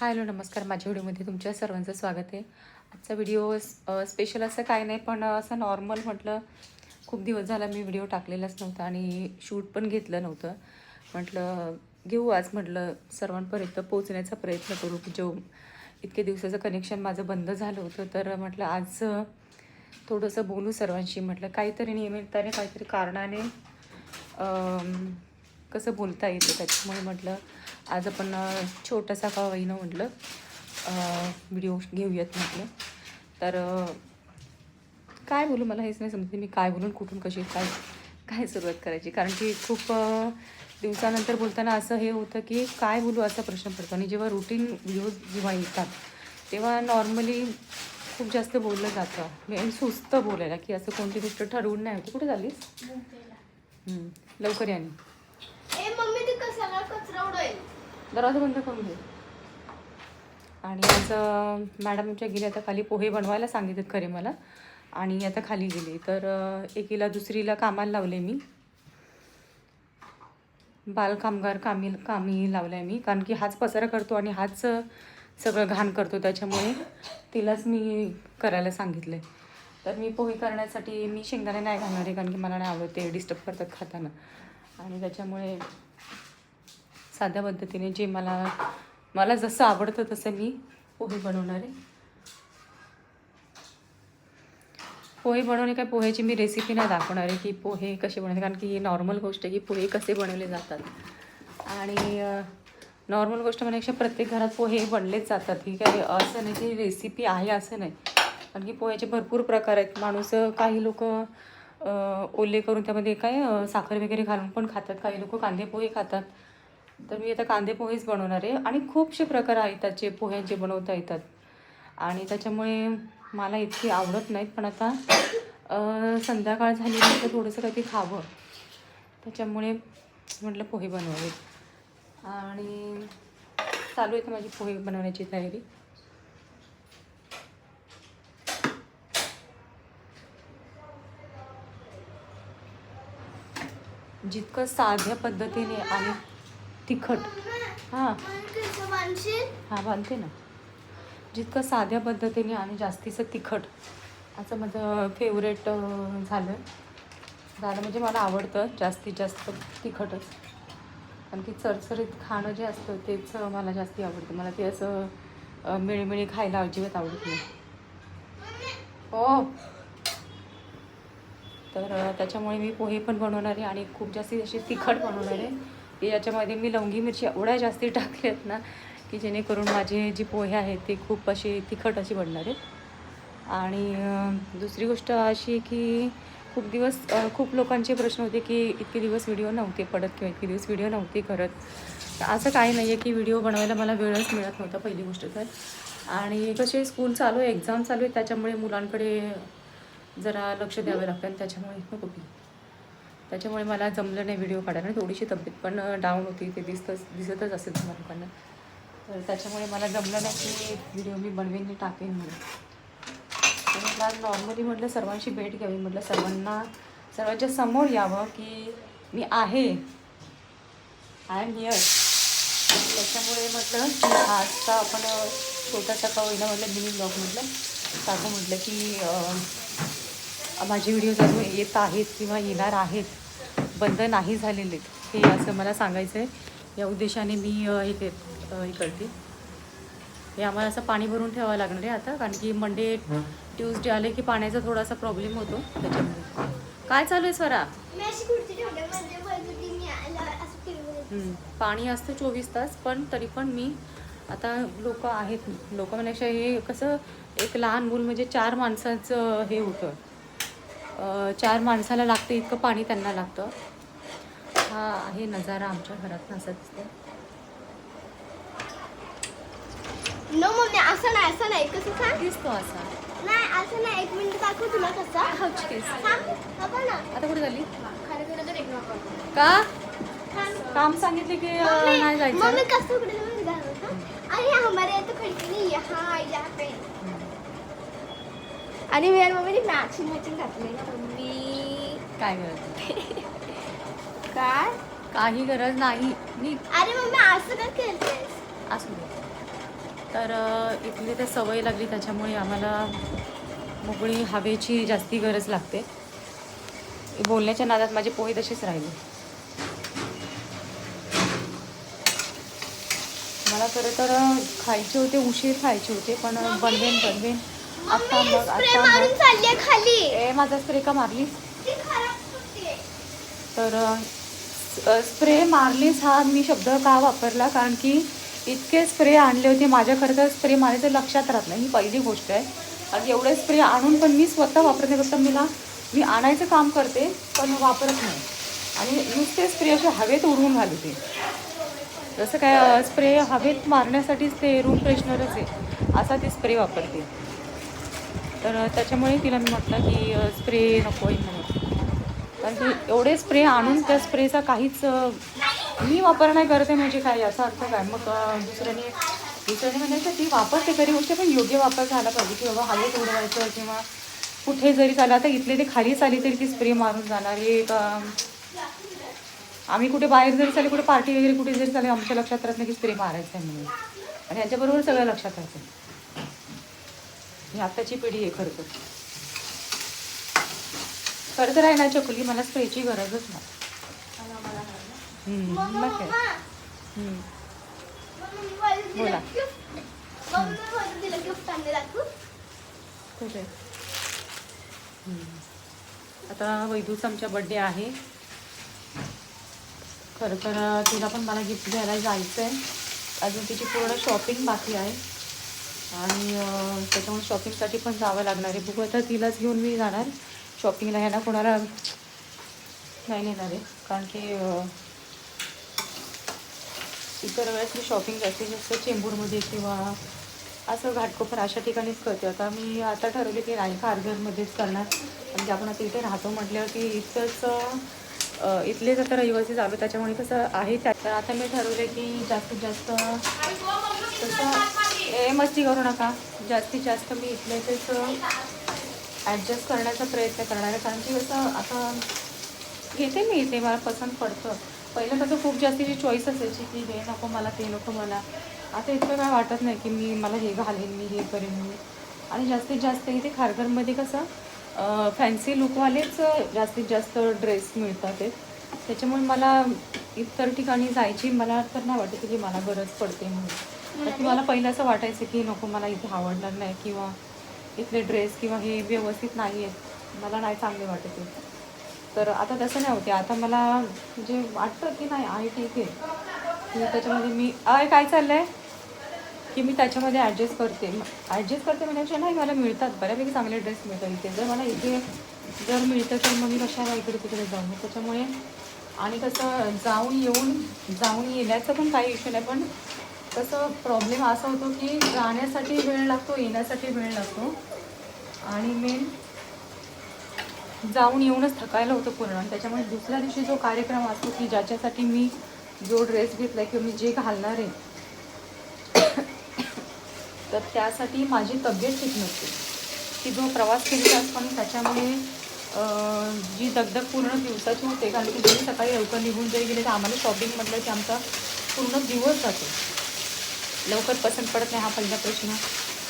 Hello नमस्कार. माझ्या व्हिडिओमध्ये तुमच्या सर्वांचं स्वागत आहे. आजचा व्हिडिओ स्पेशल असं काय नाही पण असं नॉर्मल म्हटलं खूप दिवस झाला मी व्हिडिओ टाकलेलाच नव्हता आणि शूट पण घेतलं नव्हतं. म्हटलं घेऊ आज म्हटलं सर्वांपर्यंत पोहोचण्याचा प्रयत्न करू. की जो इतके दिवसाचं कनेक्शन माझं बंद झालं होतं तर म्हटलं आज थोडंसं बोलू सर्वांशी. म्हटलं काहीतरी नियमित्ताने काहीतरी कारणाने कसं बोलता येतं त्याच्यामुळे म्हटलं आज आपण छोटासा का होईना म्हटलं व्हिडिओ घेऊयात म्हटलं. तर काय बोलू मला हेच नाही समजते मी काय बोलून कुठून कशी काय काय सुरुवात करायची. कारण की खूप दिवसानंतर बोलताना असं हे होतं की काय बोलू असा प्रश्न पडतो. आणि जेव्हा रुटीन व्हिडिओज जेव्हा येतात तेव्हा नॉर्मली खूप जास्त बोललं जातं. मी सुस्त बोलायला की असं कोणती गोष्ट ठरवून नाही होती. कुठे झालीस लवकर या नी. ए मम्मी ते कशाला कचरा उडवेल दरवाजा बंद करून दे. आणि असं मॅडम आमच्या गेले आता खाली पोहे बनवायला सांगितलेत खरे मला. आणि आता खाली गेले. तर एकीला दुसरीला कामाला लावले मी. बालकामगार कामी कामी लावलं आहे मी. कारण की हाच पसारा करतो आणि हाच सगळं घाण करतो. त्याच्यामुळे तिलाच मी करायला सांगितलं. आहे तर मी पोहे करण्यासाठी मी शेंगदाणे नाही घालणार आहे कारण की मला नाही आवडते डिस्टर्ब करतात खाताना. आणि त्याच्यामुळे साध्या पद्धतीने जे मला मला जसं आवडतं तसं मी पोहे बनवणार आहे. पोहे बनवणे काय पोह्याची मी रेसिपी नाही दाखवणार आहे की पोहे कसे बनवले कारण की ही नॉर्मल गोष्ट आहे की पोहे कसे बनवले जातात. आणि नॉर्मल गोष्ट म्हणण्यापेक्षा प्रत्येक घरात पोहे बनलेच जातात. ही काय असं नाही की रेसिपी आहे असं नाही. कारण की पोह्याचे भरपूर प्रकार आहेत. माणूस काही लोक ओले करून त्यामध्ये काय साखर वगैरे घालून पण खातात. काही लोक कांदे पोहे खातात. तर मी आता कांदे पोहेच बनवणार आहे. आणि खूपसे प्रकार आहेत त्याचे पोह्यांचे बनवता येतात. आणि त्याच्यामुळे मला इतकी आवडत नाहीत पण आता संध्याकाळ झाली तर थोडंसं काहीतरी खावं. त्याच्यामुळे म्हटलं पोहे बनवावे आणि चालू आहे तर माझी पोहे बनवण्याची तयारी? जितकं साध्या पद्धतीने आणि तिखट. हां. हां बांधते ना. जितकं साध्या पद्धतीने आणि जास्तीचं तिखट. असं माझं फेवरेट झालं. झालं म्हणजे मला आवडतं जास्तीत जास्त तिखटच. कारण की चरचरीत खाणं जे असतं तेच मला जास्ती आवडतं. मला ते असं मिळमिळी मिळीमिळी खायला अजिबात आवडत नाही. हो. तर त्याच्यामुळे मी पोहे पण बनवणार आहे आणि खूप जास्तीत जास्त तिखट बनवणार. आहे की याच्यामध्ये मी लवंगी मिरची एवढ्या जास्ती टाकल्यात ना की जेणेकरून माझे जी पोहे आहेत ते खूप असे तिखट अशी बनणार आहेत. आणि दुसरी गोष्ट अशी की खूप दिवस खूप लोकांचे प्रश्न होते की इतके दिवस व्हिडिओ नव्हते पडत किंवा इतके दिवस व्हिडिओ नव्हते करत. असं काही नाही आहे की व्हिडिओ बनवायला मला वेळच मिळत नव्हता पहिली गोष्ट तर. आणि कसे स्कूल चालू आहे एक्झाम चालू आहे त्याच्यामुळे मुलांकडे जरा लक्ष द्यावं लागतं आणि त्याच्यामुळे नको की त्याच्यामुळे मला जमलं नाही व्हिडिओ काढायला. आणि थोडीशी तब्येत पण डाऊन होती. ते दिसतच दिसतच असेल तुम्हाला लोकांना तर त्याच्यामुळे मला जमलं नाही की व्हिडिओ मी बनवेन मी टाकेन म्हणून. तर नॉर्मली म्हटलं सर्वांशी भेट घ्यावी. म्हटलं सर्वांना सर्वांच्या समोर यावं की मी आहे. आय एम हिअर त्याच्यामुळे म्हटलं की आजचा आपण छोटासा का होईना म्हटलं मिनी ब्लॉग म्हटलं टाकू म्हटलं की माझे व्हिडिओज अजून येत आहेत किंवा येणार आहेत. बंद नाही झालेले हे असं मला सांगायचं आहे. या उद्देशाने मी हे ते- हे करते. हे आम्हाला असं पाणी भरून ठेवावं लागणार आहे आता कारण की मंडे ट्यूजडे आले की पाण्याचा थोडासा प्रॉब्लेम होतो त्याच्यामुळे. काय चालू आहे स्वरा? म्हणजे. पाणी असतं चोवीस तास पण तरी पण मी आता लोक आहेत. लोक म्हणण्यापेक्षा हे कसं एक लहान मूल म्हणजे चार माणसाचं हे होतं. चार माणसाला लागतं इतकं पाणी त्यांना लागतं. हा आहे नजारा आमच्या घरात असं दिसतं नो मम्मी असं नाही असं नाही. कसं सांग? दिसतो असा. नाही असं नाही. एक मिनिट दाखव तुला कसा. हचकेस. सांग बाबा ना. आता कुठे झाली खरं खरं तर एक नको का? काम सांगितले की नाही जायचं? मम्मी कसं हा अरे हमारे तो खिड़की नहीं है यहाँ पे. आणि मी मम्मीने मॅचिंग मॅचिंग घातलंय ना मम्मी. काय गरज काय? काही गरज नाही. अरे मम्मी असं का असू दे. तर अ, इथली ते सवय लागली त्याच्यामुळे आम्हाला मोकळी हवेची जास्ती गरज लागते. बोलण्याच्या नादात माझे पोहे तसेच राहिले. मला खरं तर खायचे होते उशीर खायचे होते पण बनवेन बनवेन. आता मम्मी मग स्प्रे आता मारून मग. चालली खाली. ए माझा स्प्रे का मारलीस? ती खराब होते. तर स्प्रे मारलीस हा मी शब्द का वापरला? कारण की इतके स्प्रे आणले होते. माझ्या खरं तर स्प्रे मारायचं लक्षात राहत नाही. ही पहिली गोष्ट आहे. आणि एवढे स्प्रे आणून पण मी स्वतः वापरत. नाही फक्त मला मी आणायचं काम करते पण वापरत नाही. आणि नुसते स्प्रे असे हवेत उडवून घालते जसं काय स्प्रे हवेत मारण्यासाठीच ते रूम फ्रेशनरच आहे. असा ते स्प्रे वापरते. तर त्याच्यामुळे तिला मी म्हटलं की स्प्रे नको आहे म्हणून. कारण की एवढे स्प्रे आणून त्या स्प्रेचा काहीच मी वापर नाही करते म्हणजे काय याचा अर्थ काय? मग दुसऱ्याने दुसऱ्याने म्हणायचं ती वापरते खरी गोष्ट पण योग्य वापर झाला पाहिजे की बाबा हवेत उडवायचं किंवा कुठे जरी चाललं आता इथले ते खाली चाली तरी ती स्प्रे मारून जाणार. हे आम्ही कुठे बाहेर जरी चालले कुठे पार्टी वगैरे कुठे जरी चालले आमच्या लक्षात राहत नाही की स्प्रे मारायचं आहे म्हणून. आणि यांच्याबरोबर सगळं लक्षात राहतं. ही आत्ताची पिढी आहे खरं तर. खरं तर आहे ना चकुली मला स्प्रेची गरजच नाही. मग काय? बोला. कुठे. आता वैदूचा आमच्या बड्डे आहे. खरं तर तिला पण मला गिफ्ट घ्यायला जायचं आहे अजून तिची पूर्ण शॉपिंग बाकी आहे. आणि त्याच्यामुळे शॉपिंगसाठी पण जावं लागणार आहे. बघू आता तिलाच घेऊन मी जाणार. शॉपिंगला ह्यांना कोणाला नाही नेणार आहे. कारण की इतर वेळेस मी शॉपिंग जास्तीत जास्त चेंबूरमध्ये किंवा असं घाटकोपर अशा ठिकाणीच करते. आता मी आता ठरवले की नाही खारघरमध्येच करणार. म्हणजे आपण आता इथे राहतो म्हटल्यावर की इथंच इथलेच आता रहिवासी झालो त्याच्यामुळे कसं आहे तर आता मी ठरवले की जास्तीत जास्त तसं ए मस्ती करू नका. जास्तीत जास्त मी इथल्याच ॲडजस्ट करण्याचा प्रयत्न करणार आहे. कारण की कसं आता घेते मी इथे मला पसंत पडतं. पहिलं कसं खूप जास्तीची चॉईस असायची की हे नको मला ते नको मला. आता इतकं काय वाटत नाही की मी मला हे घालेन मी हे करेन मी. आणि जास्तीत जास्त इथे खारघरमध्ये कसं फॅन्सी लुकवालेच जास्तीत जास्त ड्रेस मिळतात ते. त्याच्यामुळे मला इतर ठिकाणी जायची मला तर नाही वाटत की मला गरज पडते म्हणून. की मला पहिलं असं वाटायचं की नको मला इथे आवडणार नाही किंवा इथले ड्रेस किंवा हे व्यवस्थित नाही आहेत मला नाही चांगले वाटत आहे तर आता तसं नाही होते आता मला म्हणजे वाटतं की नाही आहे ठीक आहे. की त्याच्यामध्ये मी अय काय चाललं आहे की मी त्याच्यामध्ये ॲडजस्ट करते. ॲडजस्ट करते म्हणजे नाही मला मिळतात. बऱ्यापैकी चांगले ड्रेस मिळतात इथे. जर मला इथे जर मिळतं तर मग मी कशाला इकडे तिकडे जाऊन त्याच्यामुळे आणि कसं जाऊन येऊन जाऊन येण्याचं पण काही इश्यू नाही. पण कसं प्रॉब्लेम असा होतो की जाण्यासाठी वेळ लागतो येण्यासाठी वेळ लागतो. आणि मेन जाऊन येऊनच थकायला होतं पूर्ण. आणि त्याच्यामुळे दुसऱ्या दिवशी जो कार्यक्रम असतो की ज्याच्यासाठी मी जो ड्रेस घेतला किंवा मी जे घालणार आहे तर त्यासाठी माझी तब्येत ठीक नसते. की जो प्रवास केलेला असतो आणि त्याच्यामुळे जी दगदग पूर्ण दिवसाची होते कारण की जरी सकाळी लवकर निघून जरी गेले तर आम्हाला शॉपिंग म्हटलं की आमचा पूर्ण दिवस जातो. लवकर पसंत पडत नाही हा पहिला प्रश्न.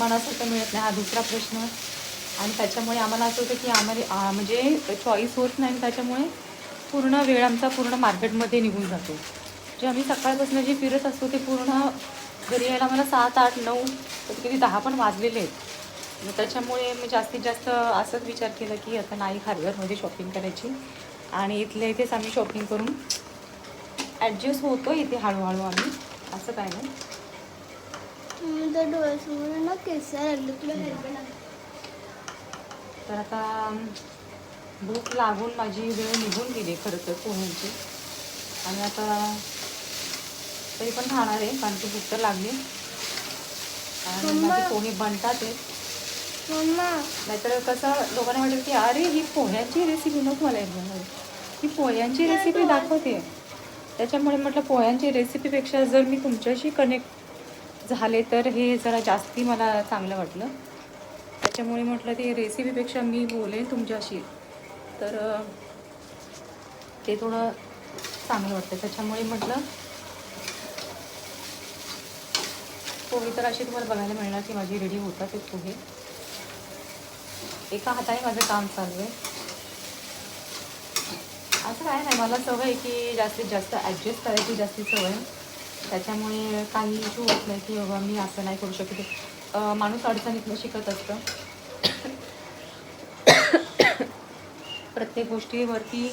मनासारखं मिळत नाही हा दुसरा प्रश्न. आणि त्याच्यामुळे आम्हाला असं होतं की आम्हाला म्हणजे चॉईस होत नाही आणि त्याच्यामुळे पूर्ण वेळ आमचा पूर्ण मार्केटमध्ये निघून जातो. जे आम्ही सकाळपासून जे फिरत असतो ते पूर्ण घरी यायला मला सात आठ नऊ कधी कधी दहा पण वाजलेले आहेत. मग त्याच्यामुळे मी जास्तीत जास्त असंच विचार केला की आता नाही खारघरमध्ये शॉपिंग करायची. आणि इथल्या इथेच आम्ही शॉपिंग करून ॲडजस्ट होतो इथे हळूहळू आम्ही. असं काय नाही. तर डोळ्यासमोर ना केस लागले तुला तर आता भूक लागून माझी वेळ निघून गेली खरं तर पोह्यांची आणि आता तरी पण खाणार आहे कारण की भूक तर लागली. आणि. माझे पोहे बनतात नाहीतर कसं लोकांना वाटेल की अरे ही पोह्यांची रेसिपी नको मला ही पोह्यांची रेसिपी दाखवते. त्याच्यामुळे म्हटलं पोह्यांची रेसिपीपेक्षा जर मी तुमच्याशी कनेक्ट झाले तर हे जरा जास्ती मला चांगलं वाटलं. त्याच्यामुळे म्हटलं ते रेसिपीपेक्षा मी बोलेन तुमच्याशी. तर ते थोडं चांगलं वाटतं. त्याच्यामुळे म्हटलं पोहे तर अशी तुम्हाला बघायला मिळणार की माझी रेडी होतात ते पोहे. एका हाताने माझं काम चालू आहे. असं काय नाही मला सवय आहे की जास्तीत जास्त ॲडजस्ट करायची जास्ती सवय. आहे. त्याच्यामुळे काही इशू होत नाही की बाबा मी असं नाही करू शकते. माणूस अडचणीतनं शिकत असतं. प्रत्येक गोष्टीवरती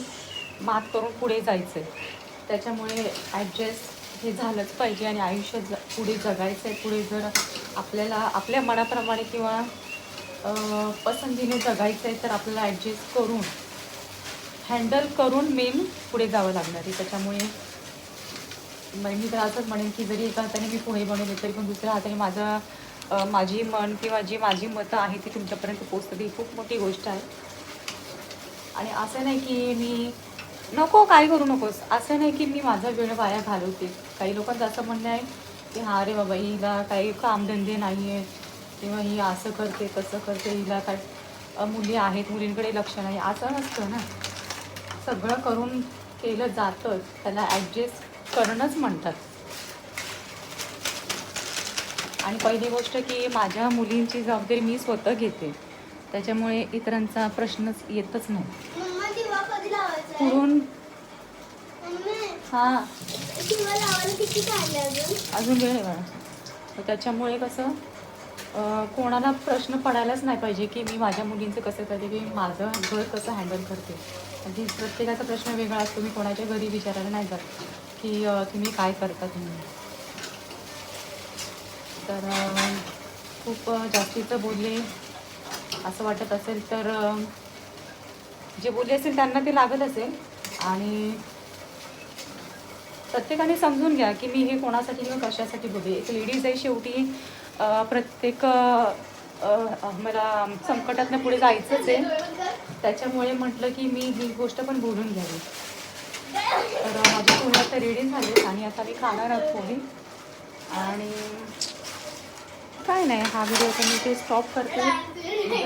मात करून पुढे जायचं आहे त्याच्यामुळे ॲडजस्ट हे झालंच पाहिजे आणि आयुष्य ज पुढे जगायचं आहे पुढे जर आपल्याला आपल्या मनाप्रमाणे किंवा पसंतीने जगायचं आहे तर आपल्याला ॲडजस्ट करून हँडल करून मेन पुढे जावं लागणार आहे. त्याच्यामुळे म्हणजे मी तर असंच म्हणेन की जरी एका हाताने मी पोहे बनवले तरी पण दुसऱ्या हाताने माझा माझी मन किंवा जी माझी मतं आहे ती तुमच्यापर्यंत पोचते ही खूप मोठी गोष्ट आहे. आणि असं नाही की मी नको काय करू नकोस. असं नाही की मी माझा वेळ वाया घालवते. काही लोकांचं असं म्हणणं आहे की हा रे बाबा हिला काही कामधंदे नाही आहेत किंवा ही असं करते तसं करते हिला काय मुली आहेत मुलींकडे लक्ष नाही. असं नसतं ना. सगळं करून केलं जातं. त्याला ॲडजस्ट करणंच म्हणतात. आणि पहिली गोष्ट की माझ्या मुलींची जबाबदारी मी स्वतः घेते. त्याच्यामुळे इतरांचा प्रश्नच येतच नाही. मम्मी हां. अजून वेळ आहे त्याच्यामुळे कसं कोणाला प्रश्न पडायलाच नाही पाहिजे की मी माझ्या मुलींचं कसं करते की माझं घर कसं हँडल करते. म्हणजे प्रत्येकाचा प्रश्न वेगळा असतो मी कोणाच्या घरी विचारायला नाही जात. की तुम्ही काय करता तुम्ही? तर खूप जास्तीचं बोलले. असं वाटत असेल तर जे बोलले असेल त्यांना ते लागत असेल. आणि प्रत्येकाने समजून घ्या की मी हे कोणासाठी किंवा कशासाठी बोलले. एक लेडीज आहे शेवटी प्रत्येक मला संकटातनं पुढे जायचंच आहे. त्याच्यामुळे म्हटलं की मी ही गोष्ट पण बोलून घ्यावी. तर माझे पोहे आता रेडी झाले आणि आता मी खाणार आहोत पोहे. आणि काय नाही हा व्हिडिओ तर मी ते स्टॉप करते.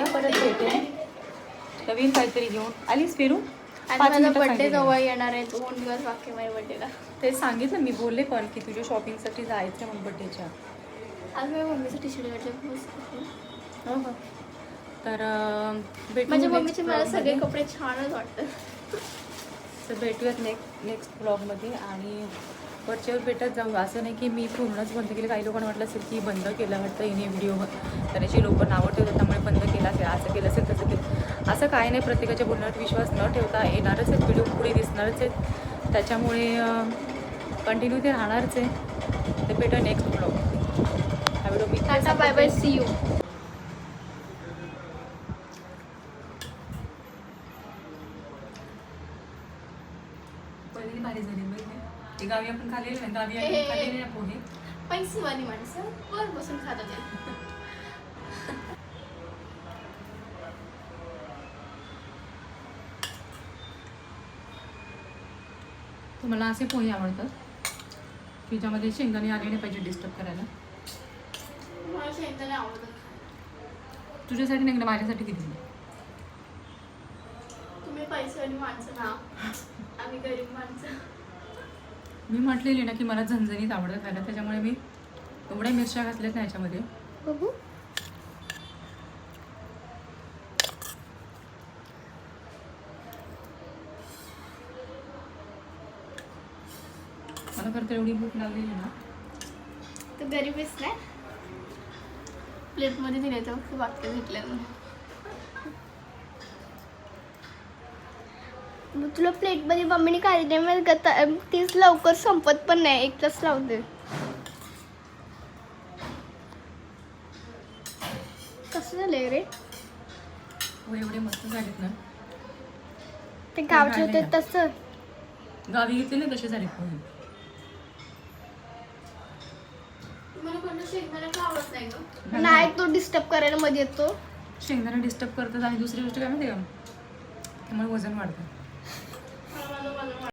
परत भेटेन. नवीन काहीतरी घेऊन. आलीस फिरू माझा सांगितलं. जवळ येणार आहे. दोन दिवस बाकी माझ्या बर्थडेला ते सांगितलं मी बोलले पण की तुझ्या शॉपिंगसाठी जायचं मग बड्डेच्या आज माझ्या घातलं हो हो तर माझ्या मम्मीचे मला सगळे. कपडे छानच वाटतात. तर भेटूयात नेक्स्ट नेक्स्ट ब्लॉगमध्ये आणि वरच्यावर भेटत जाऊ असं नाही की मी पूर्णच बंद केलं. काही लोकांना वाटलं असेल की बंद केलं वाटतं हिने व्हिडिओ करायची लोक नावं ठेवतात त्यामुळे बंद केला असेल असं केलं असेल तसं केलं असं काय नाही प्रत्येकाच्या बोलण्यात विश्वास न ठेवता येणारच आहेत व्हिडिओ पुढे दिसणारच आहेत. त्याच्यामुळे कंटिन्यू ते राहणारच आहे. ते भेटू नेक्स्ट ब्लॉग हा व्हिडिओ मी बाय बाय सी यू पहिली भारी झाली बघ ते गावी गावी हे, आपण हे. ना पोहे पैसेवाली माणसं वर बसून खात होते. तुम्हाला असे पोहे आवडतात? की ज्यामध्ये शेंगदाणे आले नाही पाहिजे डिस्टर्ब करायला? मला शेंगदाणे आवडतात. तुझ्यासाठी नाही ना माझ्यासाठी किती तुम्ही पैसेवाली माणसं ना. आम्ही गरीब माणसं. मी म्हटलेली ना की मला झणझणीत आवडतं खायला त्याच्यामुळे मी एवढ्या मिरच्या घातल्यात ना याच्यामध्ये. बघू. मला खरं तर एवढी भूक लागलेली ना तर गरीबच नाही प्लेटमध्ये दिले तर खूप वाटतं घेतलं मग तुला प्लेटमध्ये मम्मीने कार्यक्रम गता तीच लवकर संपत पण नाही. एक तास लावते कसं झालंय रे? एवढे मस्त झालेत ना. ते गावचे होते. तसं. गावी घेतले ना कसे झाले नाही तो डिस्टर्ब करायला मध्ये येतो. शेंगदाणा डिस्टर्ब करतात. आणि दुसरी गोष्ट काय माहिती का? त्यामुळे वजन वाढतं. cuando